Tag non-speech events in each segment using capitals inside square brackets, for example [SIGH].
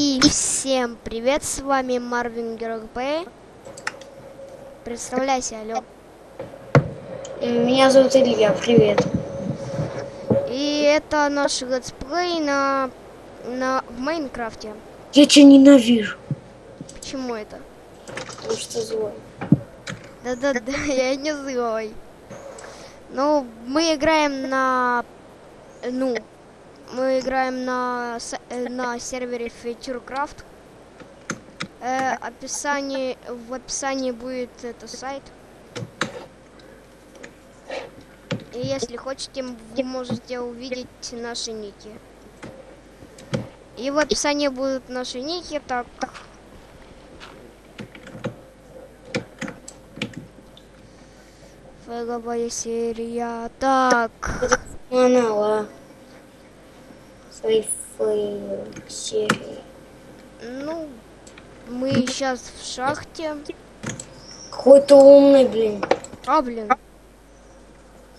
И всем привет, с вами Марвин ГРП. Представляйся, алло. Меня зовут Илья, привет. И это наш летсплей на, на в Майнкрафте. Я тебя ненавижу. Почему это? Потому что злой. Да-да-да, [LAUGHS] я не злой. Ну, мы играем на... Ну, мы играем на, э, на сервере FeatureCraft. Э, описание, в описании будет это сайт. И если хотите, вы можете увидеть наши ники. И в описании будут наши ники, так. Фэговая серия. Так. Манала. Серии. Ну, мы сейчас в шахте. Какой то умный, блин. А, блин.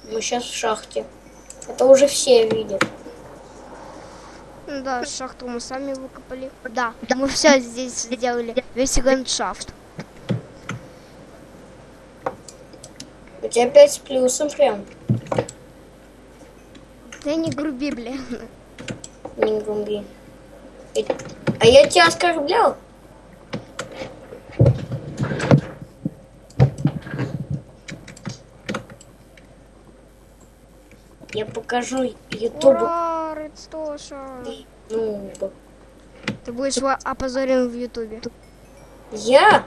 Мы сейчас в шахте. Это уже все видят. Да, шахту мы сами выкопали. Да, мы все здесь сделали. Весь ландшафт. У тебя пять с плюсом прям. Ты не груби, блин. Не груби. А я тебя оскорблял? Я покажу ютубу. Ура, Редстоша. Ну, Ты будешь опозорен в ютубе. я?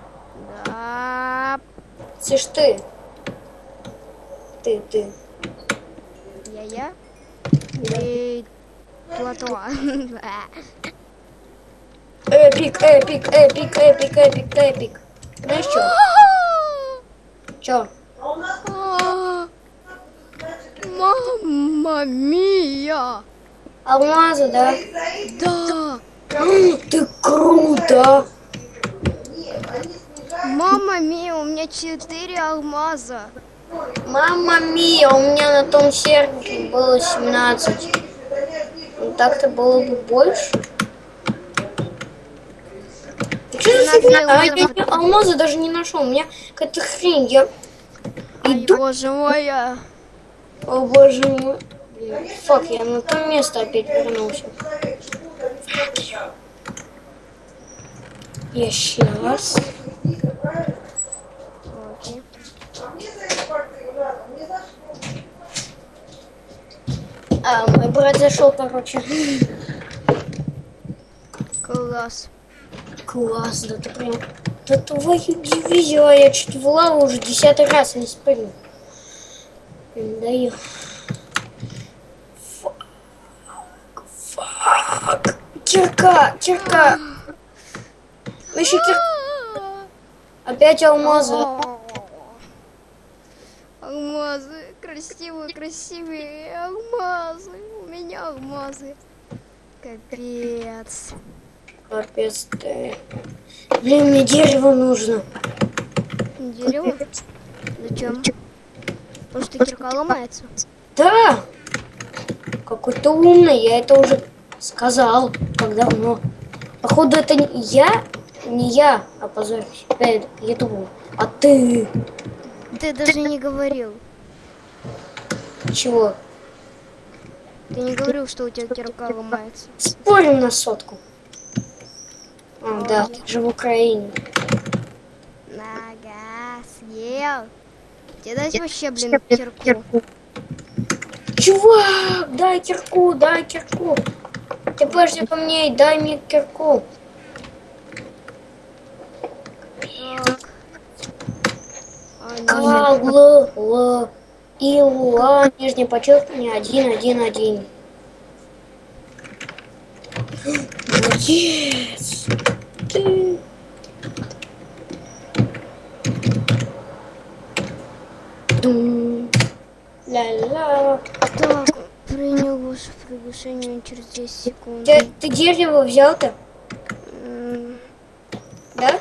Да, Слышь ты. Ты, ты. я-я. И платва. Эпик, эпик, эпик, эпик, эпик, эпик. Знаешь что? Чё? А, Мамма мия! Алмазы, да? Да! Ты круто! Мама мия, у меня четыре алмаза. Мама мия, у меня на том сервере было 17. Так-то было бы больше. Что за 17 фигня? А я даже не нашел. У меня какая-то хрень. Я иду. боже мой. а. О боже мой. Фак, я на то место опять вернулся. Я сейчас. Зашел, короче. Класс. Класс, да ты прям... Да твою дивизию, я чуть в лаву уже десятый раз не спрыгнул. Да я... Фак. Фак. Кирка, кирка. Еще кирка. Опять алмазы. Алмазы. Красивые, красивые алмазы. Меня алмазы. Капец. Капец ты. Блин, мне дерево нужно. Дерево? Зачем? Потому что кирка ломается. Да. Какой ты умный, я это уже сказал как давно. Походу это не я, не я опозорюсь перед ютубом, а ты. Ты даже не говорил. Чего? Ты не говорил, что у тебя кирка ломается. Спорим на сотку. А, да, ты же в Украине. Нога съел. Тебе дать вообще, блин, кирку? Чувак, дай кирку, дай кирку. Ты подожди ко мне и дай мне кирку. Так. А, К, Л, Л, И, Л, А, нижнее подчеркивание, один, один, один. Молодец. Ты. Дум. Ля-ля. Так, принял ваше приглашение через 10 секунд. Ты, ты дерево взял-то? Да?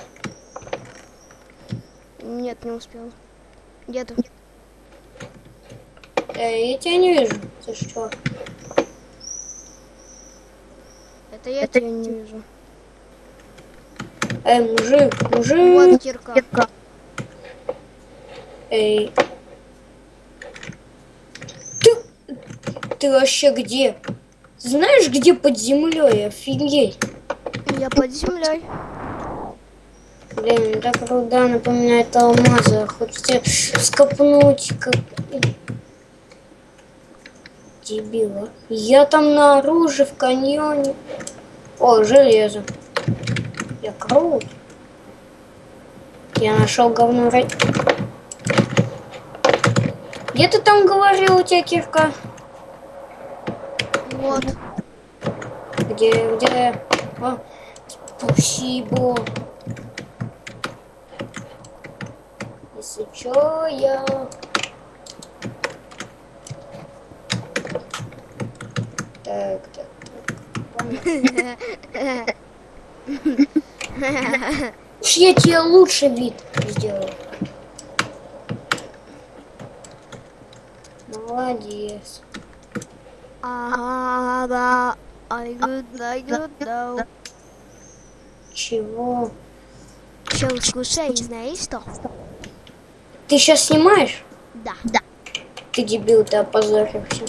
Нет, не успел. Где-то. Э, я тебя не вижу. Ты что? Это я тебя не вижу. Эй, мужик, мужик. Вот кирка. Эй. Ты, ты вообще где? Знаешь, где под землей? Офигеть. Я под землей. Блин, так руда напоминает алмазы. Хочется скопнуть, как... Дебила. Я там наружу в каньоне. О, железо. Я крут. Я нашел говно рай. Где ты там говорил, у тебя кирка? Вот. Где, где? А, спасибо. Если чё, я... Так. Уж я тебе лучший вид сделаю. Молодец. Ага, да. I good, I good, no. Чего? Чел, слушай, знаешь что? Ты сейчас снимаешь? Да. Да. Ты дебил, ты опозорился.